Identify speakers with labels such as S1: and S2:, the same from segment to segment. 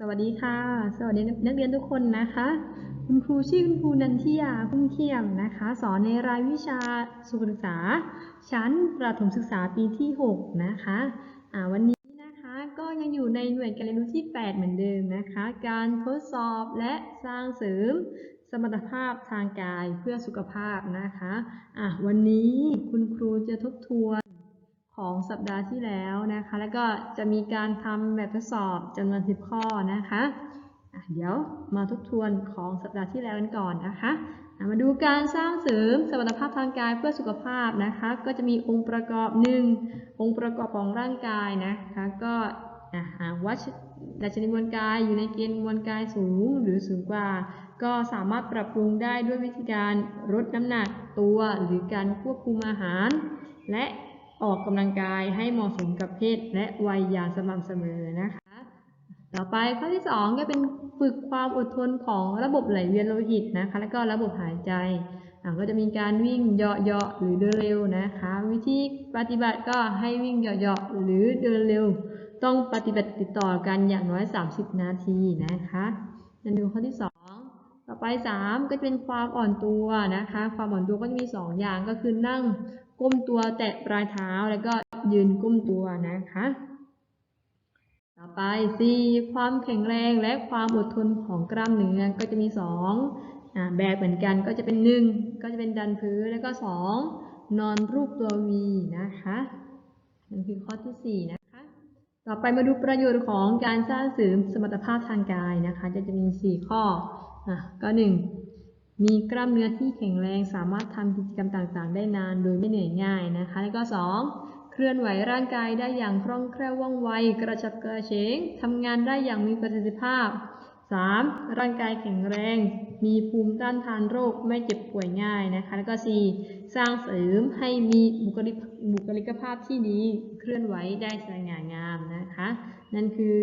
S1: สวัสดีค่ะ สวัสดีนักเรียนทุกคนนะคะ คุณครูชื่อคุณครูนันทิยาพุ่มเขียมนะคะ สอนในรายวิชาสุขศึกษา ชั้นประถมศึกษาปีที่ 6 นะคะอ่าวันนี้นะคะก็ยังอยู่ในหน่วยการเรียนรู้ที่ 8 เหมือนเดิมนะคะ การทดสอบและสร้างเสริมสมรรถภาพทางกายเพื่อสุขภาพนะคะ อะวันนี้คุณครูจะทบทวน ของสัปดาห์ที่แล้วนะคะ แล้วก็จะมีการทำแบบทดสอบจำนวน 10 ข้อนะคะะเดี๋ยวมาทบทวนของสัปดาห์ที่แล้วกันก่อนนะคะมาดูการสร้างเสริมสมรรถภาพทางกายเพื่อสุขภาพนะคะ ก็จะมีองค์ประกอบ1องค์ประกอบของร่างกายนะคะก็อะหากวัดดัชนีมวลกายอยู่ในเกณฑ์มวลกายสูงหรือสูงกว่า ก็สามารถปรับปรุงได้ด้วยวิธีการลดน้ำหนักตัวหรือการควบคุมอาหาร และ ออกกำลังกายให้เหมาะสมกับเพศและวัยอย่างสม่ำเสมอนะคะ ต่อไปข้อที่ 2 ก็เป็นฝึกความอดทนของระบบไหลเวียนโลหิตนะคะ แล้วก็ระบบหายใจก็จะมีการวิ่งเหาะๆหรือเดินเร็วนะคะ วิธีปฏิบัติก็ให้วิ่งเหาะๆหรือเดินเร็ว ต้องปฏิบัติติดต่อกันอย่างน้อย 30 นาทีนะคะนั่นดูข้อที่ 2 ต่อไป 3 ก็จะเป็นความอ่อนตัวนะคะ ความอ่อนตัวก็จะมี 2 อย่างก็คือนั่ง ก้มตัวแตะปลายเท้าแล้วก็ยืนก้มตัวนะคะ ต่อไป4ความแข็งแรงและความอดทนของกล้ามเนื้อก็จะมี 2อ่าแบบเหมือนกันก็จะเป็น 1 ก็จะเป็นดันพื้นแล้วก็ 2 นอนรูปตัววีนะคะนั่นคือข้อที่ 4 นะคะ ต่อไปมาดูประโยชน์ของการสร้างเสริมสมรรถภาพทางกายนะคะ จะจะมี 4 ข้ออะก็ 1 มีกล้ามเนื้อที่แข็งแรงสามารถทำกิจกรรมต่างๆ ได้นานโดยไม่เหนื่อยง่ายนะคะ แล้วก็ 2 เคลื่อนไหวร่างกายได้อย่างคล่องแคล่วว่องไว กระฉับกระเฉงทำงานได้อย่างมีประสิทธิภาพ 3. ร่างกายแข็งแรง มีภูมิต้านทานโรคไม่เจ็บป่วยง่ายนะคะ แล้วก็ 4. สร้างเสริมให้มีบุคลิกบุคลิกภาพที่ดี เคลื่อนไหวได้สง่างามนะคะ นั่นคือ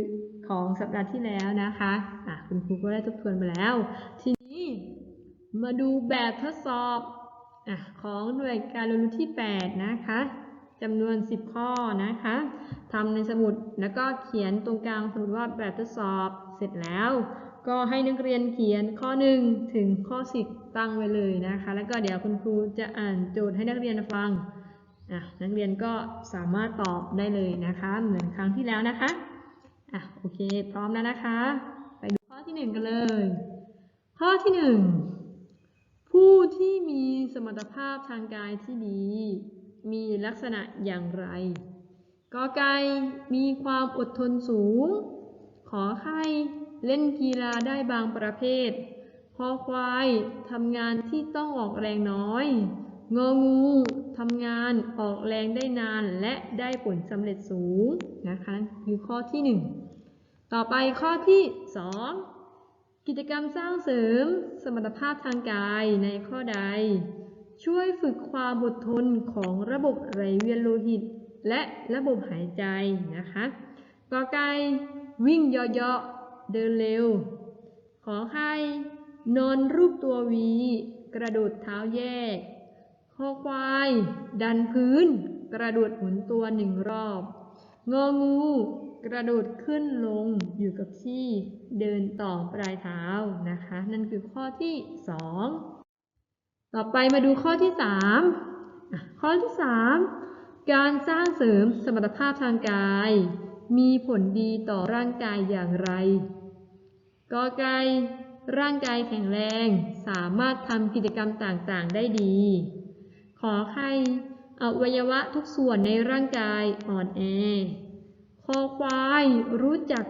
S1: ของสัปดาห์ที่แล้วนะคะะคุณครูก็ได้ทบทวนไปแล้ว ทีนี้ มาดูแบบทดสอบอของหน่วยการเรียนรู้ที่ 8 นะคะจำนวน 10 ข้อนะคะทำในสมุดแล้วก็เขียนตรงกลางสมุดว่าแบบทดสอบเสร็จแล้ว ก็ให้นักเรียนเขียนข้อ 1 ถึงข้อ 10 ตั้งไว้เลยนะคะ แล้วก็เดี๋ยวคุณครูจะอ่านโจทย์ให้นักเรียนฟังนักเรียนก็สามารถตอบได้เลยนะคะ เหมือนครั้งที่แล้วนะคะอะโอเค พร้อมแล้วนะคะ ไปดูข้อที่ 1 กันเลย ข้อที่ 1 ผู้ที่มีสมรรถภาพทางกายที่ดี มีลักษณะอย่างไรกอไก่มีความอดทนสูง ขอไข่เล่นกีฬาได้บางประเภทคอควายทำงานที่ต้องออกแรงน้อย งองูทำงานออกแรงได้นานและได้ผลสำเร็จสูงนะคะคือข้อที่ 1 ต่อไปข้อที่ 2 กิจกรรมสร้างเสริมสมรรถภาพทางกายในข้อใด ช่วยฝึกความอดทนของระบบไหลเวียนโลหิต และระบบหายใจนะคะกอไก่วิ่งเหาะๆเดินเร็ว ขอไข่นอนรูปตัววี กระโดดเท้าแยกคอควาย ดันพื้น กระโดดหมุนตัวหนึ่งรอบ งองู กระโดดขึ้นลงอยู่กับที่เดินต่อปลายเท้านะคะ นั่นคือข้อที่ 2 ต่อไปมาดูข้อที่ 3 ข้อที่ 3 การสร้างเสริมสมรรถภาพทางกาย มีผลดีต่อร่างกายอย่างไรกอไก่ร่างกายแข็งแรง สามารถทำกิจกรรมต่างๆ ได้ดี ขอไข่อวัยวะทุกส่วนในร่างกายอ่อนแอ คอควายรู้จัก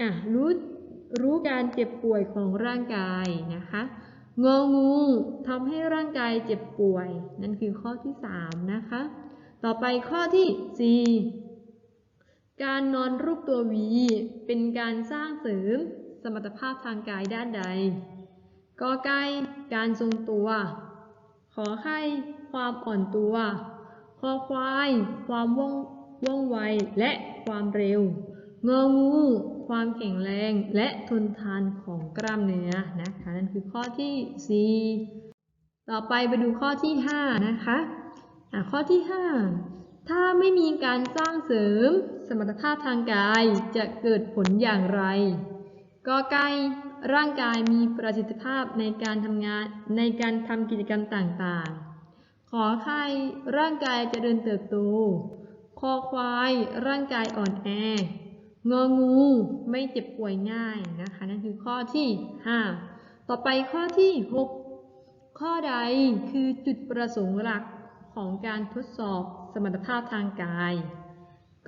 S1: อะรู้รู้การเจ็บป่วยของร่างกายนะคะงองูทำให้ร่างกายเจ็บป่วย นั่นคือข้อที่ 3 นะคะ ต่อไปข้อที่ 4 การนอนรูปตัววี เป็นการสร้างเสริมสมรรถภาพทางกายด้านใดกอไก่การทรงตัว ขอไข่ความอ่อนตัว คอควาย ความว่อง ว่องไว และความเร็ว งองู ความแข็งแรงและทนทานของกล้ามเนื้อนะคะ นั่นคือข้อที่ 4 ต่อไปไปดูข้อที่ 5 นะคะะข้อที่ 5 ถ้าไม่มีการสร้างเสริมสมรรถภาพทางกายจะเกิดผลอย่างไรกอไก่ร่างกายมีประสิทธิภาพในการทำงานในการทำกิจกรรมต่างๆ ขอไข่ร่างกายจเจริญเติบโต คอควาย ร่างกายอ่อนแององู ไม่เจ็บป่วยง่ายนะคะ นั่นคือข้อที่ 5 ต่อไปข้อที่ 6 ข้อใดคือจุดประสงค์หลักของการทดสอบสมรรถภาพทางกาย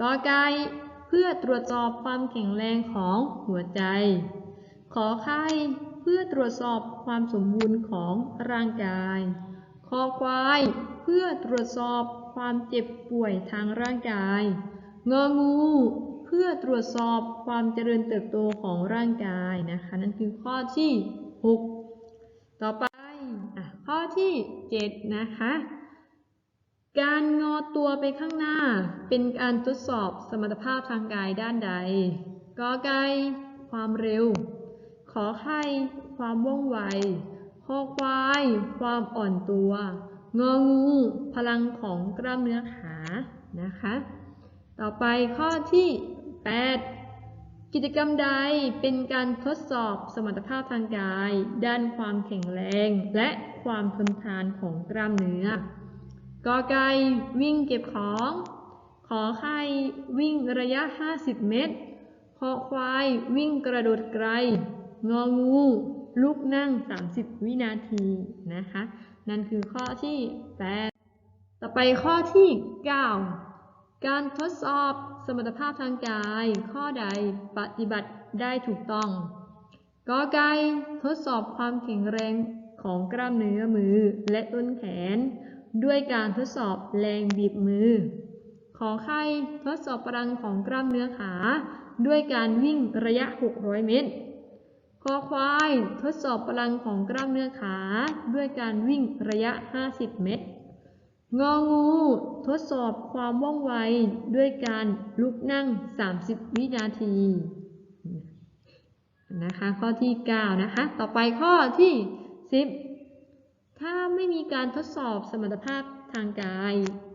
S1: กอไก่เพื่อตรวจสอบความแข็งแรงของหัวใจ ขอไข่เพื่อตรวจสอบความสมบูรณ์ของร่างกาย คอควาย เพื่อตรวจสอบ ความเจ็บป่วยทางร่างกาย งองู เพื่อตรวจสอบความเจริญเติบโตของร่างกายนะคะ นั่นคือข้อที่ 6 ต่อไปอข้อที่ 7 นะคะ การงอตัวไปข้างหน้า เป็นการทดสอบสมรรถภาพทางกายด้านใดกอไก่ความเร็ว ขอไข่ความว่องไวคอควาย ความอ่อนตัว งองู พลังของกล้ามเนื้อขานะคะ ต่อไปข้อที่ 8 กิจกรรมใดเป็นการทดสอบสมรรถภาพทางกาย ด้านความแข็งแรง และความทนทานของกล้ามเนื้อกอไก่วิ่งเก็บของ ขอไข่วิ่งระยะ 50 เมตรคอควายวิ่งกระโดดไกล งองูลุกนั่ง 30 วินาทีนะคะ นั่นคือข้อที่ 8 ต่อไปข้อที่ 9 การทดสอบสมรรถภาพทางกาย ข้อใดปฏิบัติได้ถูกต้องกอไก่ทดสอบความแข็งแรงของกล้ามเนื้อมือและต้นแขน ด้วยการทดสอบแรงบีบมือ ขอไข่ทดสอบพลังของกล้ามเนื้อขา ด้วยการวิ่งระยะ 600 เมตร คอควายทดสอบพลังของกล้ามเนื้อขา ด้วยการวิ่งระยะ 50 เมตร งองู ทดสอบความว่องไวด้วยการลุกนั่ง 30 วินาที นะคะ ข้อที่ 9 นะคะ ต่อไปข้อที่ 10 ถ้าไม่มีการทดสอบสมรรถภาพทางกาย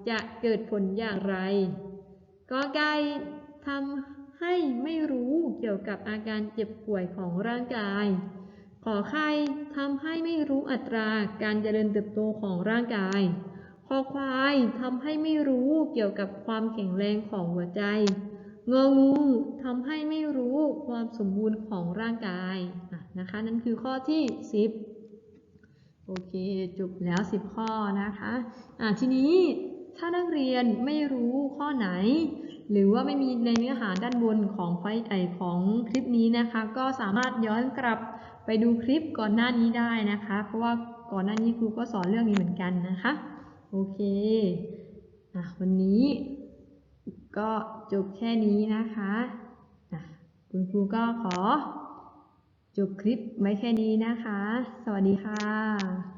S1: จะเกิดผลอย่างไรกอไก่ทำ ให้ไม่รู้เกี่ยวกับอาการเจ็บป่วยของร่างกาย ขอไข่ทำให้ไม่รู้อัตราการเจริญเติบโตของร่างกาย คอควายทำให้ไม่รู้เกี่ยวกับความแข็งแรงของหัวใจ งองูทำให้ไม่รู้ความสมบูรณ์ของร่างกายนะคะ นั่นคือข้อที่ 10โอเค จบแล้ว 10 ข้อนะคะ อะทีนี้ถ้านักเรียนไม่รู้ข้อไหน หรือว่าไม่มีในเนื้อหาด้านบนของไฟล์ไอของคลิปนี้นะคะ ก็สามารถย้อนกลับไปดูคลิปก่อนหน้านี้ได้นะคะ เพราะว่าก่อนหน้านี้ครูก็สอนเรื่องนี้เหมือนกันนะคะ โอเคอะวันนี้ก็จบแค่นี้นะคะะคุณครูก็ขอจบคลิปไว้แค่นี้นะคะ สวัสดีค่ะ